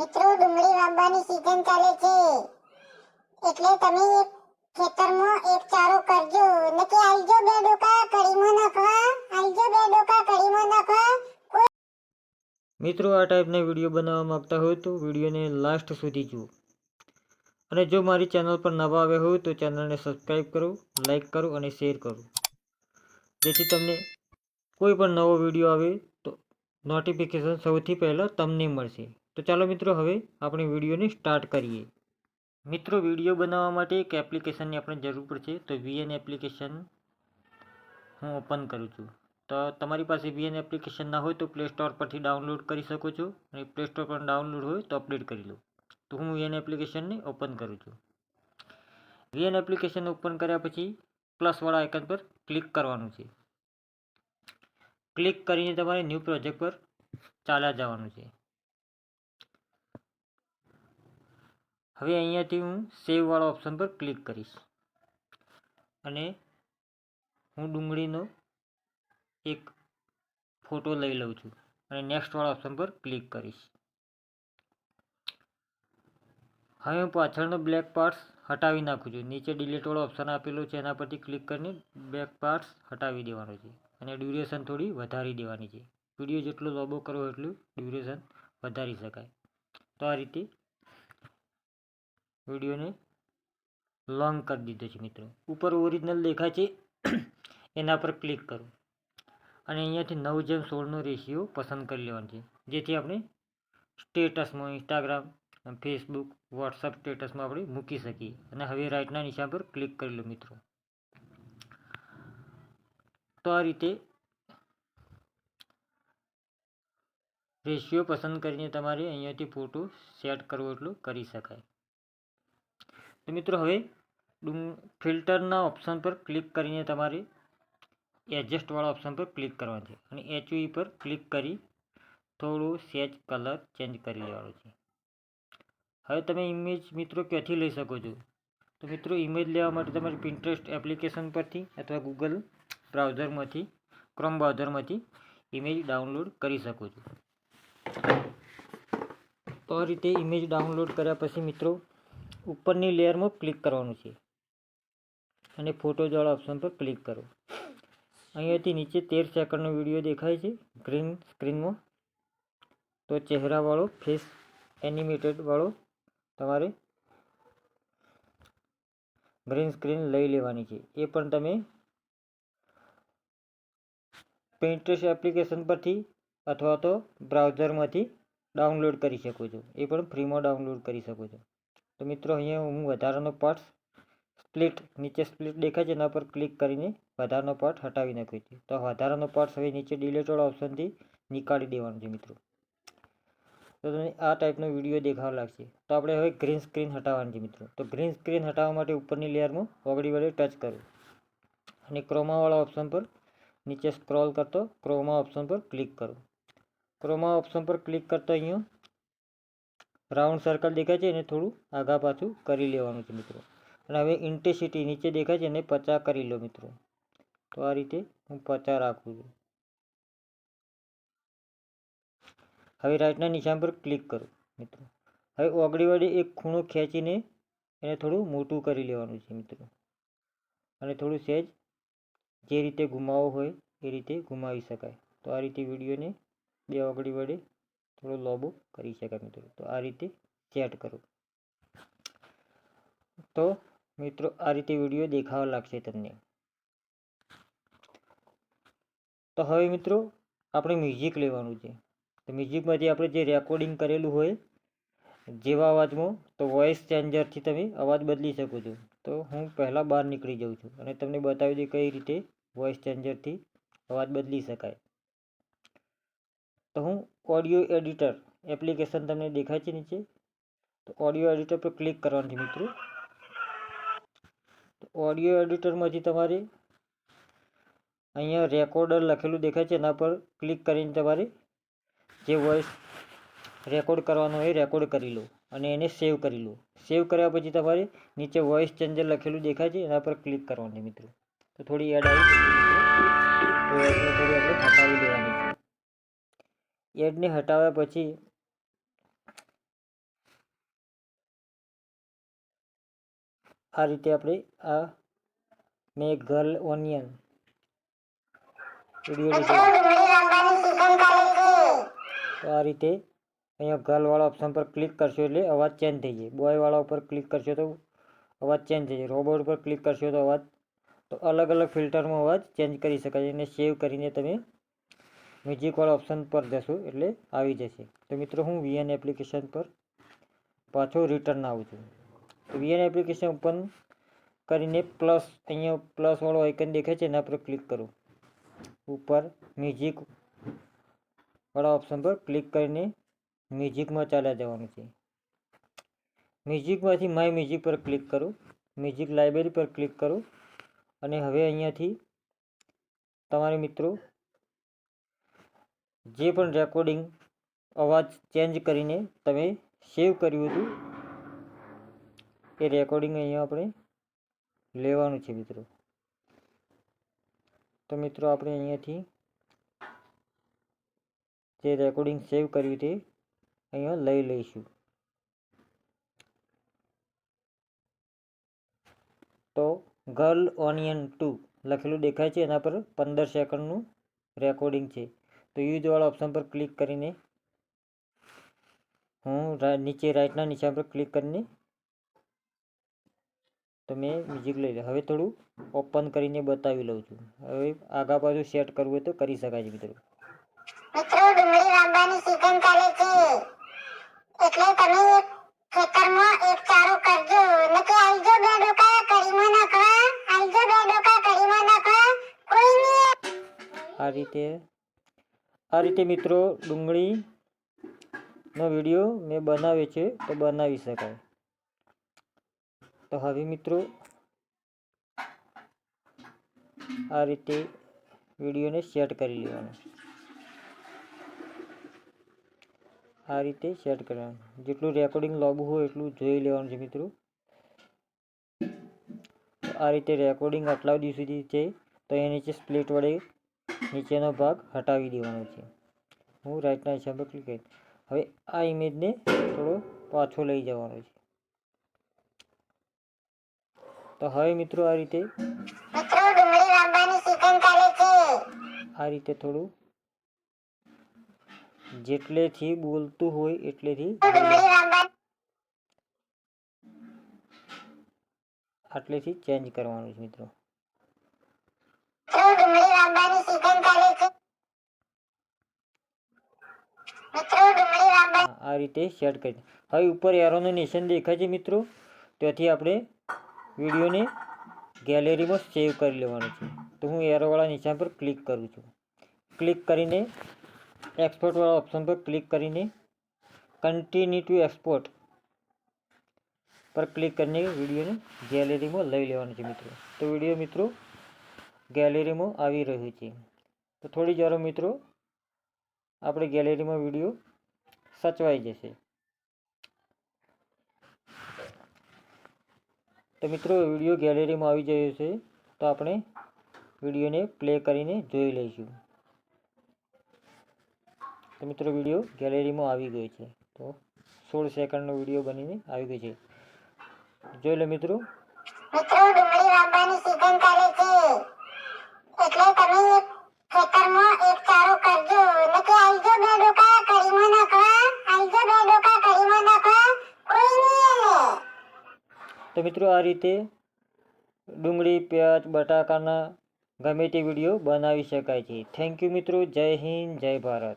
મિત્રો, ડુંગળી વાવવાની સીઝન ચાલે છે. એટલે તમે એક ખેતરમાં એક ચારો કરજો. નકે આલજો બે ડોકા કડીમાં નાખવા. આલજો બે ડોકા કડીમાં નાખવા. મિત્રો, આ ટાઈપના વીડિયો બનાવવા માંગતા હોય તો વિડીયોને લાસ્ટ સુધી જુઓ. અને જો મારી ચેનલ પર નવા આવ્યા હોય તો ચેનલને સબસ્ક્રાઈબ કરો લાઈક કરો અને શેર કરો. જેથી તમને કોઈ પણ નવો વીડિયો આવે તો નોટિફિકેશન સૌથી પહેલાં તમને મળશે. તો ચાલો મિત્રો હવે આપણે વિડીયોને સ્ટાર્ટ કરીએ. મિત્રો, વીડિયો બનાવવા માટે એક એપ્લિકેશનની આપણે જરૂર પડશે, તો વીએન એપ્લિકેશન હું ઓપન કરું છું. તો તમારી પાસે વીએન એપ્લિકેશન ના હોય તો પ્લે સ્ટોર પરથી ડાઉનલોડ કરી શકો છો. અને પ્લે સ્ટોર પર ડાઉનલોડ હોય તો અપડેટ કરી લો. તો હું વીએન એપ્લિકેશનને ઓપન કરું છું. વીએન એપ્લિકેશન ઓપન કર્યા પછી પ્લસવાળા આઇકન પર ક્લિક કરવાનું છે. ક્લિક કરીને તમારે ન્યૂ પ્રોજેક્ટ પર ચાલ્યા જવાનું છે. હવે અહીંયાથી હું સેવવાળો ઓપ્શન પર ક્લિક કરીશ. અને હું ડુંગળીનો એક ફોટો લઈ લઉં છું. અને નેક્સ્ટવાળા ઓપ્શન પર ક્લિક કરીશ. હવે હું પાછળનો બ્લેક પાર્ટ્સ હટાવી નાખું છું. નીચે ડિલીટવાળો ઓપ્શન આપેલો છે, એના પરથી ક્લિક કરીને બ્લેક પાર્ટ્સ હટાવી દેવાનો છે. અને ડ્યુરેશન થોડી વધારી દેવાની છે. વીડિયો જેટલો લાંબો કરવો એટલું ડ્યુરેશન વધારી શકાય. તો આ રીતે વિડીયોને લોંગ કરી દીધો છે મિત્રો. ઉપર ઓરિજિનલ દેખાય છે, એના પર ક્લિક કરો. અને અહીંયાથી નવ જેમ સોળનો રેશિયો પસંદ કરી લેવાનો છે. જેથી આપણે સ્ટેટસમાં ઇન્સ્ટાગ્રામ ફેસબુક વોટ્સઅપ સ્ટેટસમાં આપણે મૂકી શકીએ. અને હવે રાઇટના નિશાન પર ક્લિક કરી લો મિત્રો. તો આ રીતે રેશિયો પસંદ કરીને તમારે અહીંયાથી ફોટો સેટ કરવો એટલું કરી શકાય. તો મિત્રો હવે ફિલ્ટરના ઓપ્શન પર ક્લિક કરીને તમારે એડજસ્ટવાળા ઓપ્શન પર ક્લિક કરવાનું છે. અને એચયુઈ પર ક્લિક કરી થોડું સેજ કલર ચેન્જ કરી લેવાનો છે. હવે તમે ઇમેજ મિત્રો ક્યાંથી લઈ શકો છો? તો મિત્રો ઇમેજ લેવા માટે તમારે પિન્ટરેસ્ટ એપ્લિકેશન પરથી અથવા ગૂગલ બ્રાઉઝરમાંથી ક્રોમ બ્રાઉઝરમાંથી ઇમેજ ડાઉનલોડ કરી શકો છો. તો આ રીતે ઇમેજ ડાઉનલોડ કર્યા પછી મિત્રો ઉપરની લેયરમાં ક્લિક કરવાનું છે. અને ફોટોજવાળા ઓપ્શન પર ક્લિક કરો. અહીંયાથી નીચે તેર સેકન્ડનો વીડિયો દેખાય છે ગ્રીન સ્ક્રીનમાં. તો ચહેરાવાળો, ફેસ એનિમેટેડવાળો તમારે ગ્રીન સ્ક્રીન લઈ લેવાની છે. એ પણ તમે પેન્ટ્રેસ એપ્લિકેશન પરથી અથવા તો બ્રાઉઝરમાંથી ડાઉનલોડ કરી શકો છો. એ પણ ફ્રીમાં ડાઉનલોડ કરી શકો છો. તો મિત્રો, અહીંયા હું વધારાનો પાર્ટ સ્પ્લિટ નીચે સ્પ્લિટ દેખાય છે, એના પર ક્લિક કરીને વધારાનો પાર્ટ હટાવી નાખ્યો છે. તો વધારાનો પાર્ટ હવે નીચે ડિલેટેડ ઓપ્શનથી નીકાળી દેવાનું છે મિત્રો. તો તમને આ ટાઈપનો વીડિયો દેખાવા લાગશે. તો આપણે હવે ગ્રીન સ્ક્રીન હટાવવાની છે મિત્રો. તો ગ્રીન સ્ક્રીન હટાવવા માટે ઉપરની લેયરમાં ઓગળી વડે ટચ કરો. અને ક્રોમાવાળા ઓપ્શન પર નીચે સ્ક્રોલ કરતો ક્રોમા ઓપ્શન પર ક્લિક કરો. ક્રોમા ઓપ્શન પર ક્લિક કરતો અહીંયા રાઉન્ડ સર્કલ દેખાય છે એને થોડું આગા પાછું કરી લેવાનું છે મિત્રો. અને હવે ઇન્ટેન્સિટી નીચે દેખાય છે એને પચાસ કરી લો મિત્રો. તો આ રીતે હું પચાસ રાખું છું. હવે રાઈટના નિશાન પર ક્લિક કરો મિત્રો. હવે ઓગળી વડે એક ખૂણો ખેંચીને એને થોડું મોટું કરી લેવાનું છે મિત્રો. અને થોડું સહેજ જે રીતે ઘુમાવો હોય એ રીતે ઘુમાવી શકાય. તો આ રીતે વિડીયોને બે ઓગળી વડે થોડો લોબો કરી શકાય મિત્રો. તો આ રીતે સેટ કરો. તો મિત્રો આ રીતે વીડિયો દેખાવા લાગશે તમને. તો હવે મિત્રો આપણે મ્યુઝિક લેવાનું છે. તો મ્યુઝિકમાંથી આપણે જે રેકોર્ડિંગ કરેલું હોય, જેવા અવાજમાં, તો વોઇસ ચેન્જરથી તમે અવાજ બદલી શકો છો. તો હું પહેલાં બહાર નીકળી જાઉં છું અને તમને બતાવી દઉં કઈ રીતે વોઇસ ચેન્જરથી અવાજ બદલી શકાય. તો હું ઓડિયો એડિટર એપ્લિકેશન તમને દેખાય છે નીચે. તો ઓડિયો એડિટર પર ક્લિક કરવાનું છે મિત્રો. તો ઓડિયો એડિટરમાંથી તમારે અહીંયા રેકોર્ડર લખેલું દેખાય છે, એના પર ક્લિક કરીને તમારે જે વોઇસ રેકોર્ડ કરવાનો હોય રેકોર્ડ કરી લો અને એને સેવ કરી લો. સેવ કર્યા પછી તમારે નીચે વોઇસ ચેન્જર લખેલું દેખાય છે, એના પર ક્લિક કરવાનું છે મિત્રો. તો થોડી એડ આવી થોડી આપણે હટાવી દેવાની છે. એડને હટાવ્યા પછી આ રીતે આપણે આ મેં ગર્લ ઓનિયન તો આ રીતે અહીંયા ગર્લવાળા ઓપ્શન પર ક્લિક કરશો એટલે અવાજ ચેન્જ થઈ જાય. બોયવાળા ઉપર ક્લિક કરશો તો અવાજ ચેન્જ થઈ જાય. રોબોટ પર ક્લિક કરશો તો અવાજ તો અલગ અલગ ફિલ્ટરમાં અવાજ ચેન્જ કરી શકાય એને સેવ કરીને તમે મ્યુઝિકવાળા ઓપ્શન પર જશો એટલે આવી જશે. તો મિત્રો હું વીએન એપ્લિકેશન પર પાછો રિટર્ન આવું છું. તો વીએન એપ્લિકેશન ઓપન કરીને પ્લસ અહીંયા પ્લસવાળો આઇકન દેખાય છે, એના પર ક્લિક કરો. ઉપર મ્યુઝિકવાળા ઓપ્શન પર ક્લિક કરીને મ્યુઝિકમાં ચાલ્યા જવાનું છે. મ્યુઝિકમાંથી માય મ્યુઝિક પર ક્લિક કરો. મ્યુઝિક લાઇબ્રેરી પર ક્લિક કરો. અને હવે અહીંયાથી તમારે મિત્રો જે પણ રેકોર્ડિંગ અવાજ ચેન્જ કરીને તમે સેવ કર્યું હતું, એ રેકોર્ડિંગ અહીંયા આપણે લેવાનું છે મિત્રો. તો મિત્રો આપણે અહીંયાથી જે રેકોર્ડિંગ સેવ કર્યું તે અહીંયા લઈ લઈશું. તો ગર્લ ઓનિયન ટુ લખેલું દેખાય છે, એના પર પંદર સેકન્ડનું રેકોર્ડિંગ છે. તો યુઝવાળા ઓપ્શન પર ક્લિક કરીને હું નીચે રાઈટના નિશાન પર ક્લિક કરીને તો મેં મ્યુઝિક લઈ લે. હવે થોડું ઓપન કરીને બતાવી લઉં છું. હવે આગા બાજુ સેટ કરવું હોય તો કરી શકાય છે મિત્રો. મિત્રો ડુંગળી વાવવાની સીઝન ચાલે છે. એટલે તમે ખેતરમાં એક ચારો કરજો. નકે આલજો બે ડોકા કઢીમાં નાખવા. આલજો બે ડોકા કઢીમાં નાખવા. કોઈ નહીં. આ રીતે આ રીતે મિત્રો ડુંગળીનો વીડિયો મેં બનાવ્યો છે તો બનાવી શકાય. તો હવે મિત્રો આ રીતે વિડીયોને સેટ કરી લેવાનો. આ રીતે સેટ કરવાનું. જેટલું રેકોર્ડિંગ લાગુ હોય એટલું જોઈ લેવાનું છે મિત્રો. આ રીતે રેકોર્ડિંગ આટલા દિવસ સુધી છે તો એ નીચે સ્પ્લિટ વડે નીચેનો ભાગ હટાવી દેવાનો છે. હું રાઈટના હિસાબે ક્લિક કરીશ. હવે આ ઇમેજને થોડો પાછો લઈ જવાનો છે. તો હવે મિત્રો આ રીતે આ રીતે થોડું જેટલેથી બોલતું હોય એટલેથી આટલેથી ચેન્જ કરવાનું છે મિત્રો ડુંગળી લાવવાની સીઝન ચાલે છે મિત્રો ડુંગળી લાવવાની હા, આ રીતે સેટ કરી હવે ઉપર એરોનું નિશાન દેખાય છે મિત્રો. ત્યાંથી આપણે વિડીયોને ગેલેરીમાં સેવ કરી લેવાનું છે. તો હું એરોવાળા નિશાન પર ક્લિક કરું છું. ક્લિક કરીને એક્સપોર્ટવાળા ઓપ્શન પર ક્લિક કરીને કન્ટિન્યુ ટુ એક્સપોર્ટ પર ક્લિક કરીને વિડીયોને ગેલેરીમાં લઈ લેવાનું છે મિત્રો. તો વીડિયો મિત્રો ગેલેરીમાં આવી રહ્યું છે. તો થોડી જ મિત્રો, આપણે ગેલેરીમાં વીડિયો સચવાઈ જશે. તો મિત્રો વીડિયો ગેલેરીમાં આવી ગયો છે, તો આપણે વિડીયોને પ્લે કરીને જોઈ લઈશું. તો મિત્રો, વીડિયો ગેલેરીમાં આવી ગયો છે. તો સોળ સેકન્ડનો વીડિયો બનીને આવી ગયો છે. જોઈ લો મિત્રો. મિત્રો એક ચારો કરજો નકે આલજો બે ડોકા કઢીમાં નાખવા આલજો બે ડોકા કઢીમાં નાખવા કોઈ નહીં આલે તો મિત્રો આ રીતે ડુંગળી, પ્યાજ, બટાકાના ગમે તે વીડિયો બનાવી શકાય છે. થેન્ક યુ મિત્રો. જય હિન્દ, જય ભારત.